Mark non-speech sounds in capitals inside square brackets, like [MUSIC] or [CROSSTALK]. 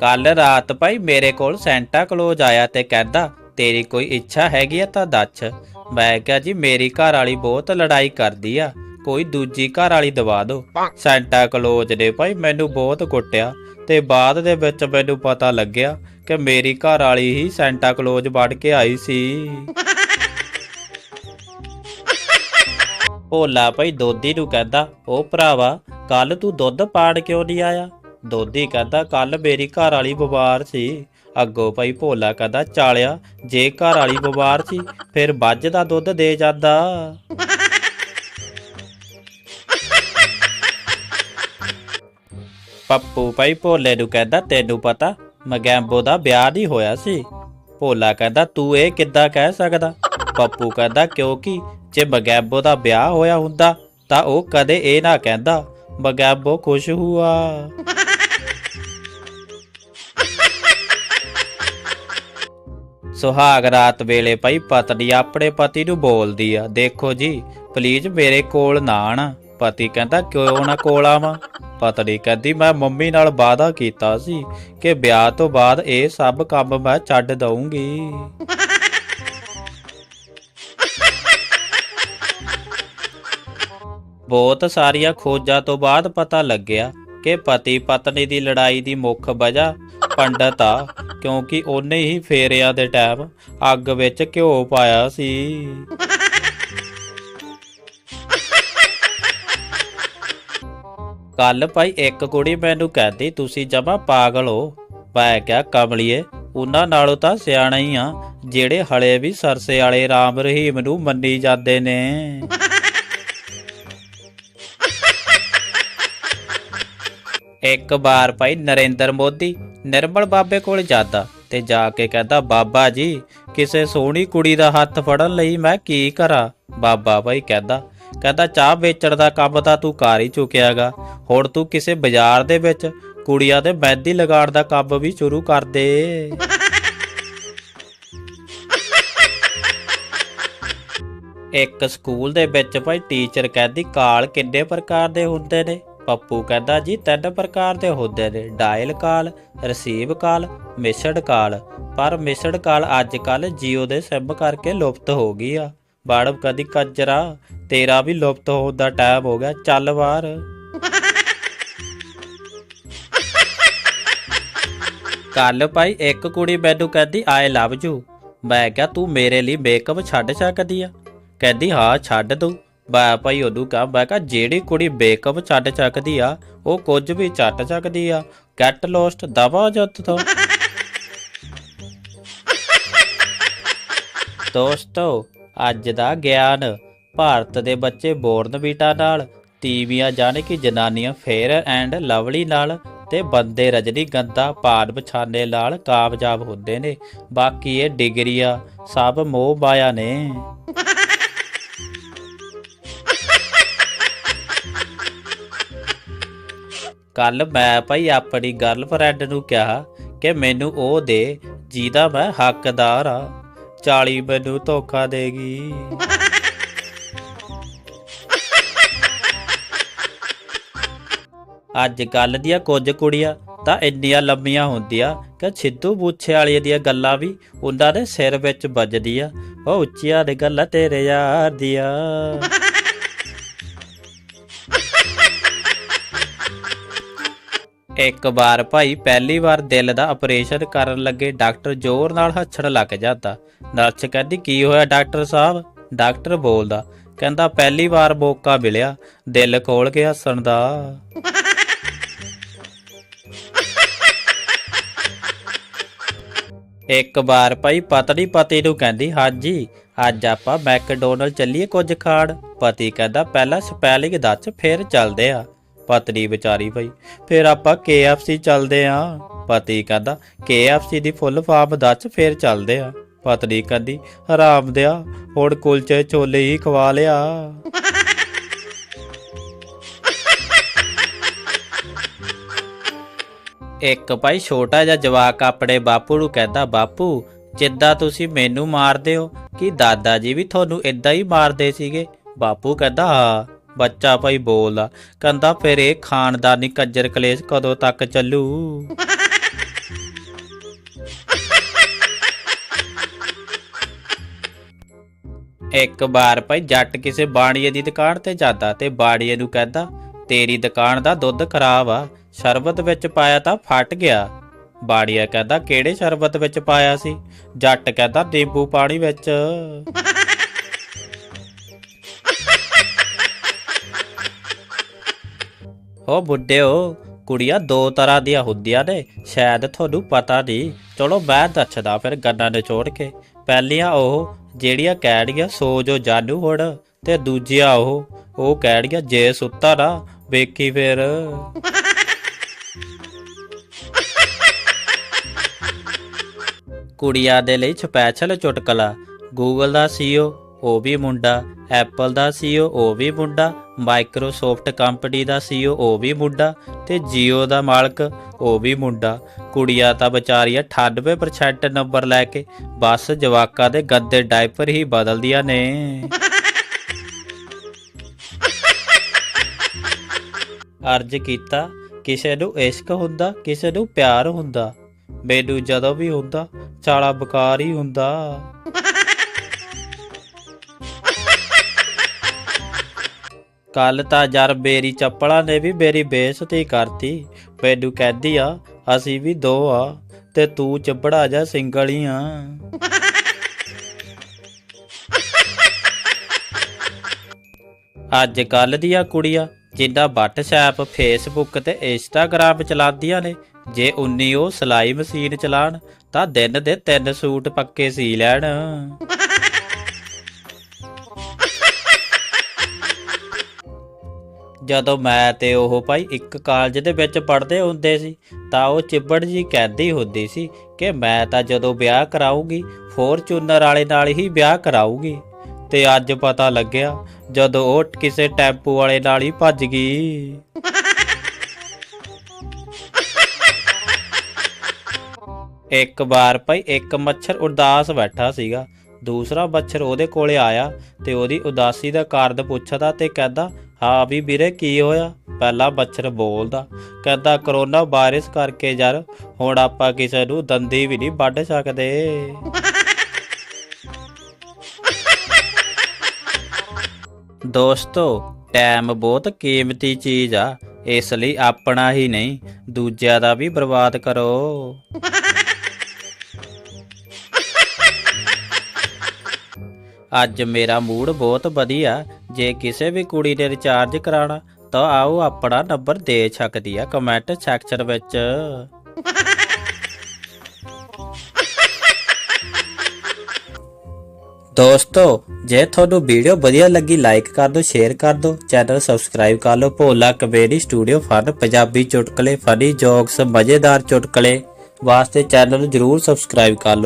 ਕੱਲ ਰਾਤ ਭਾਈ ਮੇਰੇ ਕੋਲ ਸੈਂਟਾ ਕਲੋਜ਼ ਆਇਆ ਤੇ ਕਹਿੰਦਾ, ਤੇਰੀ ਕੋਈ ਇੱਛਾ ਹੈਗੀ ਆ ਤਾਂ ਦੱਸ। ਮੈਂ ਕਿਹਾ ਜੀ, ਮੇਰੀ ਘਰ ਵਾਲੀ ਬਹੁਤ ਲੜਾਈ ਕਰਦੀ ਆ। ਕੋਈ ਦੂਜੀ ਘਰ ਵਾਲੀ ਦਵਾ ਦਿਓ ਸੈਂਟਾ ਕਲੋਜ਼ ਨੇ ਭਾਈ ਮੈਨੂੰ ਬਹੁਤ ਕੁੱਟਿਆ ਤੇ ਬਾਅਦ ਦੇ ਵਿੱਚ ਮੈਨੂੰ ਪਤਾ ਲੱਗਿਆ ਕਿ ਮੇਰੀ ਘਰ ਵਾਲੀ ਹੀ ਸੈਂਟਾ ਕਲੋਜ਼ ਵੜ ਕੇ ਆਈ ਸੀ। ਭੋਲਾ ਭਾਈ ਦੋਦੀ ਨੂੰ ਕਹਿੰਦਾ ਉਹ ਭਰਾਵਾ ਕੱਲ ਤੂੰ ਦੁੱਧ ਪਾੜ ਕਿਉਂ ਨਹੀਂ ਆਇਆ? ਦੋਦੀ ਕਹਿੰਦਾ ਕੱਲ ਮੇਰੀ ਘਰ ਵਾਲੀ ਬਿਮਾਰ ਸੀ। ਅੱਗੋਂ ਭਾਈ ਭੋਲਾ ਕਹਿੰਦਾ, ਚਾਲਿਆ, ਜੇ ਘਰ ਵਾਲੀ ਬਿਮਾਰ ਸੀ, ਫਿਰ ਵੱਜ ਦਾ ਦੁੱਧ ਦੇ ਜਾਂਦਾ। ਪੱਪੂ ਭਾਈ ਭੋਲੇ ਨੂੰ ਕਹਿੰਦਾ, ਤੈਨੂੰ ਪਤਾ, ਮਗੈਂਬੋ ਦਾ ਵਿਆਹ ਨਹੀਂ ਹੋਇਆ ਸੀ। ਭੋਲਾ ਕਹਿੰਦਾ, ਤੂੰ ਇਹ ਕਿੱਦਾਂ ਕਹਿ ਸਕਦਾ? ਪੱਪੂ ਕਹਿੰਦਾ, ਕਿਉਂਕਿ ਜੇ ਮਗੈਂਬੋ ਦਾ ਵਿਆਹ ਹੋਇਆ ਹੁੰਦਾ, ਤਾਂ ਉਹ ਕਦੇ ਇਹ ਨਾ ਕਹਿੰਦਾ, ਮਗੈਂਬੋ ਖੁਸ਼ ਹੁਆ। ਸੁਹਾਗ ਰਾਤ ਵੇਲੇ ਭਾਈ ਪਤਨੀ ਆਪਣੇ ਪਤੀ ਨੂੰ ਬੋਲਦੀ ਆ ਦੇਖੋ ਜੀ ਪਲੀਜ਼ ਮੇਰੇ ਕੋਲ ਨਾ ਆਣਾ। ਪਤੀ ਕਹਿੰਦਾ ਕਿਉਂ ਨਾ ਕੋਲ ਆਵਾਂ? ਪਤਨੀ ਕਹਿੰਦੀ ਮੈਂ ਮੰਮੀ ਨਾਲ ਵਾਅਦਾ ਕੀਤਾ ਸੀ ਕਿ ਵਿਆਹ ਤੋਂ ਬਾਅਦ ਇਹ ਸਭ ਕੰਮ ਮੈਂ ਛੱਡ ਦਊਂਗੀ। [LAUGHS] ਬਹੁਤ ਸਾਰੀਆਂ ਖੋਜਾਂ ਤੋਂ ਬਾਅਦ ਪਤਾ ਲੱਗਿਆ ਕਿ ਪਤੀ ਪਤਨੀ ਦੀ ਲੜਾਈ ਦੀ ਮੁੱਖ ਵਜ੍ਹਾ ਪੰਡਤ ਆ, ਕਿਉਂਕਿ ਉਹਨੇ ਹੀ ਫੇਰਿਆਂ ਦੇ ਟਾਈਮ ਅੱਗ ਵਿੱਚ ਘਿਓ ਪਾਇਆ ਸੀ। ਕੱਲ ਭਾਈ ਇੱਕ ਕੁੜੀ ਮੈਨੂੰ ਕਹਿੰਦੀ, ਤੁਸੀਂ ਜਮਾ ਪਾਗਲ ਹੋ। ਮੈਂ ਕਿਹਾ, ਕਮਲੀਏ, ਉਹਨਾਂ ਨਾਲੋਂ ਤਾਂ ਸਿਆਣਾ ਹੀ ਆ, ਜਿਹੜੇ ਹਲੇ ਵੀ ਸਰਸੇ ਵਾਲੇ ਰਾਮ ਰਹੀਮ ਨੂੰ ਮੰਨੀ ਜਾਂਦੇ ਨੇ। ਇੱਕ ਵਾਰ ਭਾਈ ਨਰਿੰਦਰ ਮੋਦੀ ਨਿਰਮਲ ਬਾਬੇ ਕੋਲ ਜਾਂਦਾ ਤੇ ਜਾ ਕੇ ਕਹਿੰਦਾ, ਬਾਬਾ ਜੀ, ਕਿਸੇ ਸੋਹਣੀ ਕੁੜੀ ਦਾ ਹੱਥ ਫੜਨ ਲਈ ਮੈਂ ਕੀ ਕਰਾਂ? ਬਾਬਾ ਭਾਈ ਕਹਿੰਦਾ ਕਹਿੰਦਾ, ਚਾਹ ਵੇਚਣ ਦਾ ਕੰਮ ਤਾਂ ਤੂੰ ਕਰ ਹੀ ਚੁੱਕਿਆਗਾ। ਹੁਣ ਤੂੰ ਕਿਸੇ ਬਾਜ਼ਾਰ ਦੇ ਵਿੱਚ ਕੁੜੀਆਂ ਦੇ ਮਹਿੰਦੀ ਲਗਾਉਣ ਦਾ ਕੰਮ ਵੀ ਸ਼ੁਰੂ ਕਰ ਦੇ। ਇੱਕ ਸਕੂਲ ਦੇ ਵਿੱਚ ਭਾਈ ਟੀਚਰ ਕਹਿੰਦੀ, ਕਾਲ ਕਿੰਨੇ ਪ੍ਰਕਾਰ ਦੇ ਹੁੰਦੇ ਨੇ? ਪੱਪੂ ਕਹਿੰਦਾ, ਜੀ, ਤਿੰਨ ਪ੍ਰਕਾਰ ਦੇ ਹੁੰਦੇ ਨੇ, dial call, receive call missed call. ਪਰ ਮਿਸਡ ਕਾਲ ਅੱਜ ਕੱਲ ਜੀਓ ਦੇ ਸਿਮ ਕਰਕੇ ਲੁਪਤ ਹੋ ਗਈ ਆ। ਬਾੜਬ ਕਦੀ ਕੱਜਰਾ, ਤੇਰਾ ਵੀ ਲੁਪਤ ਹੋਣ ਦਾ ਟਾਈਮ ਹੋ ਗਿਆ, ਚੱਲ ਬਾਹਰ ਕੱਲ ਭਾਈ ਇੱਕ ਕੁੜੀ ਮੈਨੂੰ ਕਹਿੰਦੀ ਆਈ ਲਵ ਯੂ ਮੈਂ ਕਿਹਾ, ਤੂੰ ਮੇਰੇ ਲਈ ਮੇਕਅਪ ਛੱਡ ਸਕਦੀ ਆ? ਕਹਿੰਦੀ, ਹਾਂ, ਛੱਡ ਦੂੰ। ਬਾ ਭਾਈ ਉਹਨੂੰ ਕਹਾ ਮੈਂ ਕਿਹਾ ਜਿਹੜੀ ਕੁੜੀ ਮੇਕਅਪ ਛੱਡ ਸਕਦੀ ਆ, ਉਹ ਕੁਝ ਵੀ ਛੱਡ ਸਕਦੀ ਆ ਗੈਟ ਲੋਸਟ ਦਬਾ ਜੱਤ ਤੋਂ ਦੋਸਤੋ, ਅੱਜ ਦਾ ਗਿਆਨ, ਭਾਰਤ ਦੇ ਬੱਚੇ ਬੋਰਨ ਬੀਟਾ ਨਾਲ, ਤੀਵੀਆਂ ਜਾਣੇ ਕਿ ਜਨਾਨੀਆਂ ਫੇਅਰ ਐਂਡ ਲਵਲੀ ਨਾਲ ਤੇ ਬੰਦੇ ਰਜਨੀ ਗੰਦਾ ਪਾੜ ਵਿਛਾਣੇ ਨਾਲ ਕਾਮਯਾਬ ਹੁੰਦੇ ਨੇ। ਬਾਕੀ ਇਹ ਡਿਗਰੀਆਂ ਸਭ ਮੋਹ ਮਾਇਆ ਨੇ। ਕੱਲ ਮੈਂ ਭਾਈ ਆਪਣੀ ਗਰਲਫ੍ਰੈਂਡ ਨੂੰ ਕਿਹਾ ਕਿ ਮੈਨੂੰ ਉਹ ਦੇ, ਜਿਹਦਾ ਮੈਂ ਹੱਕਦਾਰ ਆ 40 ਮੈਨੂੰ ਧੋਖਾ ਦੇਗੀ ਅੱਜ ਕੱਲ ਦੀਆਂ ਕੁਝ ਕੁੜੀਆਂ ਤਾਂ ਇੰਨੀਆਂ ਲੰਮੀਆਂ ਹੁੰਦੀਆਂ ਕਿ ਸਿੱਧੂ ਬੂਛੇ ਵਾਲੀ ਦੀਆਂ ਗੱਲਾਂ ਵੀ ਉਹਨਾਂ ਦੇ ਸਿਰ ਵਿੱਚ ਵੱਜਦੀਆਂ। ਉਹ ਉੱਚੀਆਂ ਦੇ ਗੱਲਾਂ ਤੇਰੇ ਯਾਰ ਦੀਆਂ। ਇੱਕ ਵਾਰ ਭਾਈ ਪਹਿਲੀ ਵਾਰ ਦਿਲ ਦਾ ਆਪਰੇਸ਼ਨ ਕਰਨ ਲੱਗੇ ਡਾਕਟਰ ਜ਼ੋਰ ਨਾਲ ਹੱਛਣ ਲੱਗ ਜਾਂਦਾ। ਨਰਸ ਕਹਿੰਦੀ, ਕੀ ਹੋਇਆ ਡਾਕਟਰ ਸਾਹਿਬ? ਡਾਕਟਰ ਬੋਲਦਾ, ਕਹਿੰਦਾ ਪਹਿਲੀ ਵਾਰ ਮੌਕਾ ਮਿਲਿਆ, ਦਿਲ ਖੋਲ ਕੇ ਹੱਸਣ ਦਾ। ਇੱਕ ਵਾਰ ਭਾਈ ਪਤਨੀ ਪਤੀ ਨੂੰ ਕਹਿੰਦੀ, ਹਾਂਜੀ, ਅੱਜ ਆਪਾਂ ਮੈਕਡੋਨਲਡ ਚੱਲੀਏ ਕੁਝ ਖਾਣ। ਪਤੀ ਕਹਿੰਦਾ, ਪਹਿਲਾਂ ਸਪੈਲਿੰਗ ਦੱਸ, ਫਿਰ ਚੱਲਦੇ ਆ। ਪਤਨੀ ਵਿਚਾਰੀ ਭਾਈ ਫਿਰ ਆਪਾਂ KFC ਚੱਲਦੇ ਆ। ਪਤੀ ਕਹਿੰਦਾ KFC ਦੀ ਫੁੱਲ ਫਾਰਮ ਦੱਸ, ਫਿਰ ਚੱਲਦੇ ਆ। ਪਤਨੀ ਕਹਿੰਦੀ, ਹਰਾਮ ਦਿਆ, ਹੁਣ ਕੁਲਚੇ ਛੋਲੇ ਹੀ ਖਵਾ ਲਿਆ। ਇੱਕ ਭਾਈ ਛੋਟਾ ਜਿਹਾ ਜਵਾਕ ਆਪਣੇ ਬਾਪੂ ਨੂੰ ਕਹਿੰਦਾ, ਬਾਪੂ, ਜਿੱਦਾਂ ਤੁਸੀਂ ਮੈਨੂੰ ਮਾਰਦੇ ਹੋ, ਕਿ ਦਾਦਾ ਜੀ ਵੀ ਤੁਹਾਨੂੰ ਇਦਾਂ ਹੀ ਮਾਰਦੇ ਸੀਗੇ? ਬਾਪੂ ਕਹਿੰਦਾ, ਹਾਂ। ਬੱਚਾ ਭਾਈ ਬੋਲਦਾ। ਕਹਿੰਦਾ, ਫਿਰ ਇਹ ਖਾਨਦਾਨੀ ਕੱਜਰ ਕਲੇਸ਼ ਕਦੋਂ ਤੱਕ ਚੱਲੂ? ਇੱਕ ਵਾਰ ਭਾਈ ਜੱਟ ਕਿਸੇ ਬਾਣੀਏ ਦੀ ਦੁਕਾਨ ਤੇ ਜਾਂਦਾ ਤੇ ਬਾੜੀਏ ਨੂੰ ਕਹਿੰਦਾ, ਤੇਰੀ ਦੁਕਾਨ ਦਾ ਦੁੱਧ ਖਰਾਬ ਆ, ਸ਼ਰਬਤ ਵਿੱਚ ਪਾਇਆ ਤਾਂ ਫਟ ਗਿਆ। ਬਾੜੀਆ ਕਹਿੰਦਾ, ਕਿਹੜੇ ਸ਼ਰਬਤ ਵਿੱਚ ਪਾਇਆ ਸੀ? ਜੱਟ ਕਹਿੰਦਾ, ਨਿੰਬੂ ਪਾਣੀ ਵਿੱਚ। ਓ ਬੁੱਢਿਓ, ਕੁੜੀਆਂ, ਦੋ ਤਰ੍ਹਾਂ ਦੀਆਂ ਹੁੰਦੀਆਂ ਨੇ। ਸ਼ਾਇਦ ਤੁਹਾਨੂੰ ਪਤਾ ਨਹੀਂ। ਚਲੋ ਮੈਂ ਦੱਸਦਾ ਫਿਰ ਗੰਨਾ ਨਿਚੋੜ ਕੇ। ਪਹਿਲੀਆਂ ਉਹ, ਜਿਹੜੀਆਂ ਕਹਿਣਗੀਆਂ, ਸੋ ਜੋ ਜਾਨੂ ਹੁਣ, ਤੇ ਦੂਜੀਆਂ ਉਹ। ਉਹ ਕਹਿਣਗੀਆਂ, ਜੇ ਸੁੱਤਾ ਨਾ, ਵੇਖੀ ਫਿਰ। ਕੁੜੀਆਂ ਦੇ ਲਈ ਸਪੈਸ਼ਲ ਚੁਟਕਲਾ। ਗੂਗਲ ਦਾ ਸੀਈਓ ਉਹ ਵੀ ਮੁੰਡਾ। ਐਪਲ ਦਾ ਸੀਈਓ ਉਹ ਵੀ ਮੁੰਡਾ। ਮਾਈਕਰੋਸਾਫਟ ਕੰਪਨੀ ਦਾ ਸੀਈਓ ਉਹ ਵੀ ਮੁੰਡਾ ਤੇ ਜੀਓ ਦਾ ਮਾਲਕ ਉਹ ਵੀ ਮੁੰਡਾ। ਕੁੜੀਆਂ ਤਾਂ ਵਿਚਾਰੀਆਂ 98% ਨੰਬਰ ਲੈ ਕੇ ਬਸ ਜਵਾਕਾਂ ਦੇ ਗੱਦੇ ਡਾਈਪਰ ਹੀ ਬਦਲਦੀਆਂ ਨੇ। ਅਰਜ ਕੀਤਾ ਕਿਸੇ ਨੂੰ ਇਸ਼ਕ ਹੁੰਦਾ, ਕਿਸੇ ਨੂੰ ਪਿਆਰ ਹੁੰਦਾ। ਮੈਨੂੰ ਜਦੋਂ ਵੀ ਹੁੰਦਾ ਚਾਲਾ ਬਕਾਰ ਹੀ ਹੁੰਦਾ। ਕੱਲ ਤਾਂ ਯਾਰ ਮੇਰੀ ਚੱਪਲਾਂ ਨੇ ਵੀ ਮੇਰੀ ਬੇਇੱਜ਼ਤੀ ਕਰਤੀ। ਮੈਨੂੰ ਕਹਿੰਦੀ ਆ, ਅਸੀਂ ਵੀ ਦੋ ਆ ਤੇ ਤੂੰ ਚੱਬੜਾ ਜਾ ਸਿੰਗਲ ਹੀ ਆ। ਅੱਜ ਕੱਲ ਦੀਆਂ ਕੁੜੀਆਂ ਜਿੰਦਾ WhatsApp Facebook ਤੇ Instagram ਚਲਾਉਂਦੀਆਂ ਨੇ, ਜੇ ਉਨੀ ਉਹ ਸਿਲਾਈ ਮਸ਼ੀਨ ਚਲਾਣ ਤਾਂ ਦਿਨ ਦੇ ਤਿੰਨ ਸੂਟ ਪੱਕੇ ਸੀ ਲੈਣ। ਜਦੋਂ ਮੈਂ ਤੇ ਉਹ ਭਾਈ ਇੱਕ ਕਾਲਜ ਦੇ ਵਿੱਚ ਪੜ੍ਹਦੇ ਹੁੰਦੇ ਸੀ, ਤਾਂ ਉਹ ਚਿੱਬੜ ਜੀ ਕਹਿੰਦੀ ਹੁੰਦੀ ਸੀ ਕਿ ਮੈਂ ਤਾਂ ਜਦੋਂ ਵਿਆਹ ਕਰਾਊਗੀ, ਫੋਰਚੂਨਰ ਵਾਲੇ ਨਾਲ ਹੀ ਵਿਆਹ ਕਰਾਊਗੀ। ਤੇ ਅੱਜ ਪਤਾ ਲੱਗਿਆ, ਜਦੋਂ ਉਹ ਕਿਸੇ ਟੈਂਪੂ ਵਾਲੇ ਨਾਲ ਹੀ ਭੱਜ ਗਈ। ਇੱਕ ਵਾਰ ਭਾਈ ਇੱਕ ਮੱਛਰ ਉਦਾਸ ਬੈਠਾ ਸੀਗਾ। ਦੂਸਰਾ ਮੱਛਰ ਉਹਦੇ ਕੋਲੇ ਆਇਆ ਤੇ ਉਹਦੀ ਉਦਾਸੀ ਦਾ ਕਾਰਨ ਪੁੱਛਦਾ ਤੇ ਕਹਿੰਦਾ ਹਾਂ ਵੀ ਵੀਰੇ ਕੀ ਹੋਇਆ? ਪਹਿਲਾ ਮੱਛਰ ਬੋਲਦਾ, ਕਹਿੰਦਾ ਕਰੋਨਾ ਵਾਇਰਸ ਕਰਕੇ ਯਾਰ, ਹੁਣ ਆਪਾਂ ਕਿਸੇ ਨੂੰ ਦੰਦੀ ਵੀ ਨਹੀਂ ਵੱਢ ਸਕਦੇ। ਦੋਸਤੋ ਟਾਈਮ ਬਹੁਤ ਕੀਮਤੀ ਚੀਜ਼ ਆ, ਇਸ ਲਈ ਆਪਣਾ ਹੀ ਨਹੀਂ, ਦੂਜਿਆਂ ਦਾ ਵੀ ਬਰਬਾਦ ਕਰੋ। ਅੱਜ ਮੇਰਾ ਮੂਡ ਬਹੁਤ ਵਧੀਆ ਜੇ ਕਿਸੇ ਵੀ ਕੁੜੀ ਨੇ ਰਿਚਾਰਜ ਕਰਾਣਾ ਤਾਂ ਆਓ ਆਪਣਾ ਨੰਬਰ ਦੇ ਸਕਦੀ ਆ ਕਮੈਂਟ ਸੈਕਸ਼ਨ ਵਿੱਚ। ਦੋਸਤੋ, ਜੇ ਤੁਹਾਨੂੰ ਵੀਡੀਓ ਵਧੀਆ ਲੱਗੀ ਲਾਈਕ ਕਰ ਦਿਓ ਸ਼ੇਅਰ ਕਰ ਦਿਓ ਚੈਨਲ ਸਬਸਕ੍ਰਾਈਬ ਕਰ ਲਓ। Bhola query studio fun Punjabi ਚੁਟਕਲੇ ਫਨੀ ਜੋਕਸ ਮਜ਼ੇਦਾਰ ਚੁਟਕਲੇ ਵਾਸਤੇ ਚੈਨਲ ਨੂੰ ਜਰੂਰ ਸਬਸਕ੍ਰਾਈਬ ਕਰ ਲਓ।